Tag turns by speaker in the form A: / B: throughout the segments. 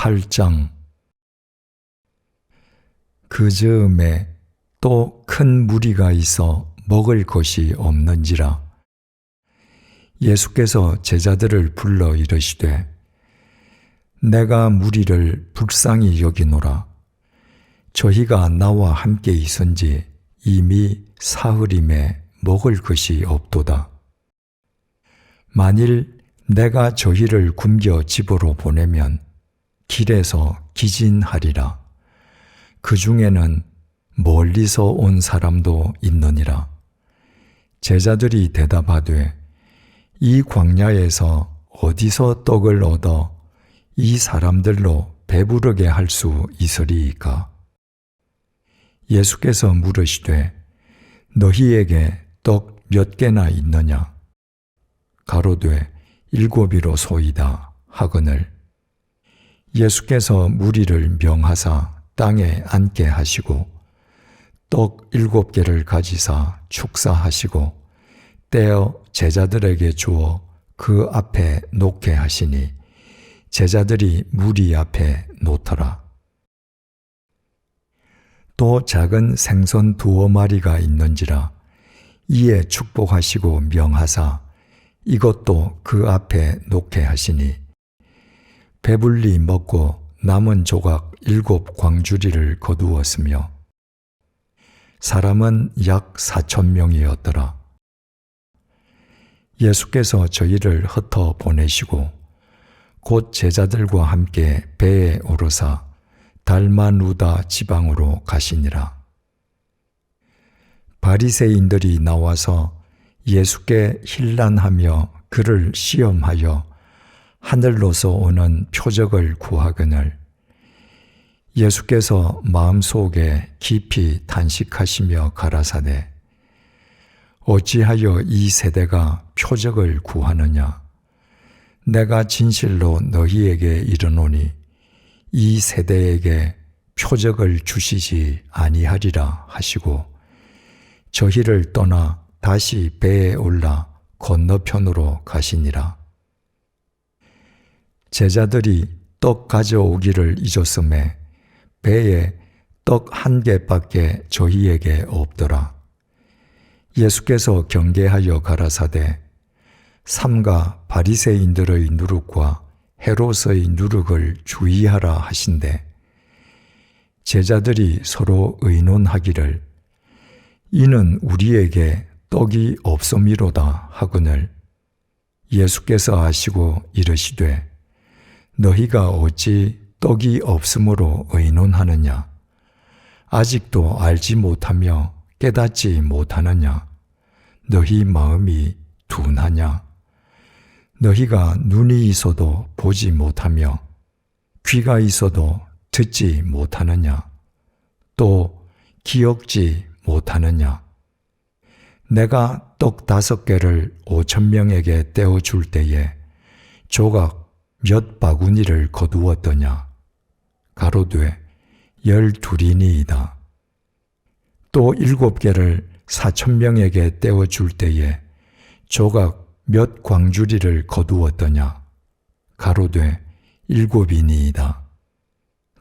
A: 8장. 그 즈음에 또 큰 무리가 있어 먹을 것이 없는지라. 예수께서 제자들을 불러 이르시되 내가 무리를 불쌍히 여기노라. 저희가 나와 함께 있은지 이미 사흘임에 먹을 것이 없도다. 만일 내가 저희를 굶겨 집으로 보내면 길에서 기진하리라. 그 중에는 멀리서 온 사람도 있느니라. 제자들이 대답하되 이 광야에서 어디서 떡을 얻어 이 사람들로 배부르게 할 수 있으리이까? 예수께서 물으시되 너희에게 떡 몇 개나 있느냐? 가로되 일곱이로 소이다 하거늘 예수께서 무리를 명하사 땅에 앉게 하시고 떡 일곱 개를 가지사 축사하시고 떼어 제자들에게 주어 그 앞에 놓게 하시니 제자들이 무리 앞에 놓더라. 또 작은 생선 두어 마리가 있는지라 이에 축복하시고 명하사 이것도 그 앞에 놓게 하시니 배불리 먹고 남은 조각 일곱 광주리를 거두었으며 사람은 약 사천 명이었더라. 예수께서 저희를 흩어 보내시고 곧 제자들과 함께 배에 오르사 달마누다 지방으로 가시니라. 바리새인들이 나와서 예수께 힐난하며 그를 시험하여 하늘로서 오는 표적을 구하거늘 예수께서 마음속에 깊이 탄식하시며 가라사대 어찌하여 이 세대가 표적을 구하느냐 내가 진실로 너희에게 이르노니 이 세대에게 표적을 주시지 아니하리라 하시고 저희를 떠나 다시 배에 올라 건너편으로 가시니라. 제자들이 떡 가져오기를 잊었음에 배에 떡 한 개밖에 저희에게 없더라. 예수께서 경계하여 가라사대 삼가 바리새인들의 누룩과 헤롯의 누룩을 주의하라 하신대 제자들이 서로 의논하기를 이는 우리에게 떡이 없음이로다 하거늘 예수께서 아시고 이르시되 너희가 어찌 떡이 없으므로 의논하느냐? 아직도 알지 못하며 깨닫지 못하느냐? 너희 마음이 둔하냐? 너희가 눈이 있어도 보지 못하며 귀가 있어도 듣지 못하느냐? 또 기억지 못하느냐? 내가 떡 다섯 개를 오천 명에게 떼어줄 때에 조각 몇 바구니를 거두었더냐? 가로되 열둘이니이다. 또 일곱 개를 사천 명에게 떼어줄 때에 조각 몇 광주리를 거두었더냐? 가로되 일곱이니이다.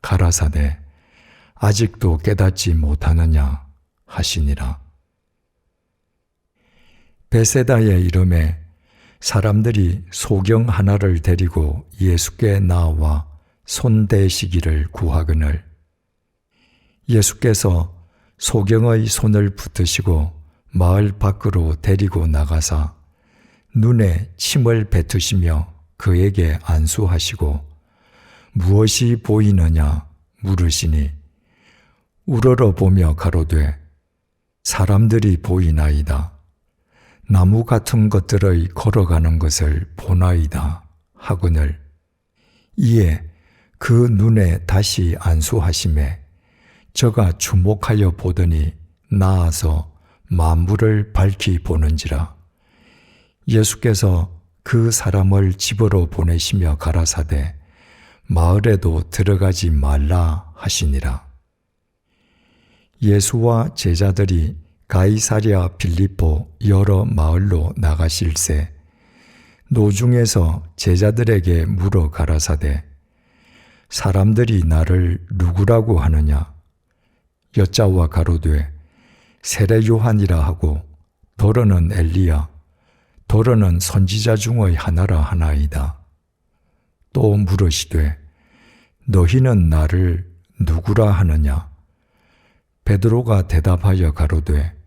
A: 가라사대 아직도 깨닫지 못하느냐 하시니라. 베세다의 이름에 사람들이 소경 하나를 데리고 예수께 나와 손대시기를 구하거늘 예수께서 소경의 손을 붙으시고 마을 밖으로 데리고 나가사 눈에 침을 뱉으시며 그에게 안수하시고 무엇이 보이느냐 물으시니 우러러 보며 가로되 사람들이 보이나이다. 나무 같은 것들의 걸어가는 것을 보나이다 하거늘. 이에 그 눈에 다시 안수하심에 저가 주목하여 보더니 나아서 만물을 밝히 보는지라. 예수께서 그 사람을 집으로 보내시며 가라사대 마을에도 들어가지 말라 하시니라. 예수와 제자들이 가이사리아 빌리포 여러 마을로 나가실세 노중에서 제자들에게 물어 가라사대 사람들이 나를 누구라고 하느냐? 여자와 가로되 세례 요한이라 하고 도로는 엘리야 도로는 선지자 중의 하나라 하나이다. 또 물으시되 너희는 나를 누구라 하느냐? 베드로가 대답하여 가로되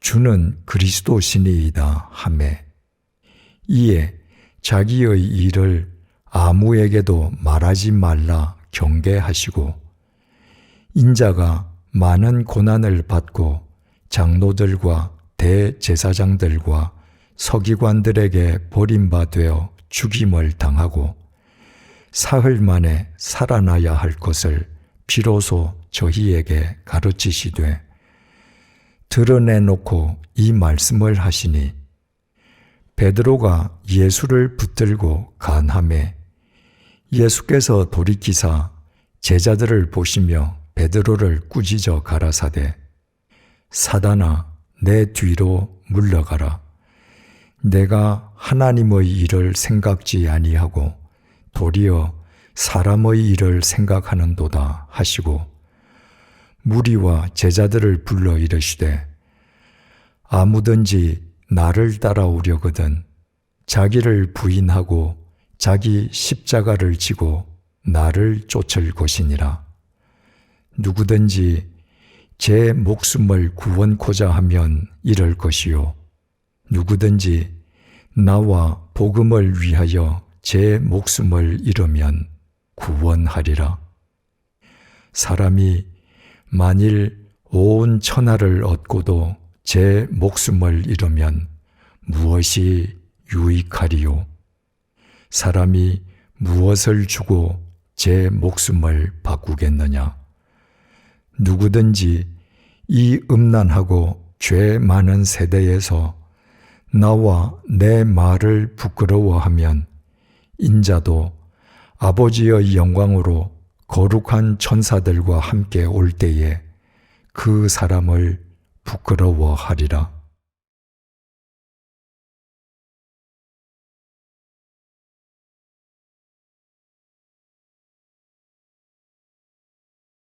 A: 주는 그리스도시니이다 하매 이에 자기의 일을 아무에게도 말하지 말라 경계하시고 인자가 많은 고난을 받고 장로들과 대제사장들과 서기관들에게 버림받되어 죽임을 당하고 사흘 만에 살아나야 할 것을 비로소 저희에게 가르치시되 드러내놓고 이 말씀을 하시니 베드로가 예수를 붙들고 간함에 예수께서 돌이키사 제자들을 보시며 베드로를 꾸짖어 가라사대 사단아 내 뒤로 물러가라. 내가 하나님의 일을 생각지 아니하고 도리어 사람의 일을 생각하는도다 하시고 무리와 제자들을 불러 이르시되 아무든지 나를 따라오려거든 자기를 부인하고 자기 십자가를 지고 나를 쫓을 것이니라. 누구든지 제 목숨을 구원코자 하면 이럴 것이요. 누구든지 나와 복음을 위하여 제 목숨을 잃으면 구원하리라. 사람이 만일 온 천하를 얻고도 제 목숨을 잃으면 무엇이 유익하리요? 사람이 무엇을 주고 제 목숨을 바꾸겠느냐? 누구든지 이 음란하고 죄 많은 세대에서 나와 내 말을 부끄러워하면 인자도 아버지의 영광으로 거룩한 천사들과 함께 올 때에 그 사람을 부끄러워하리라.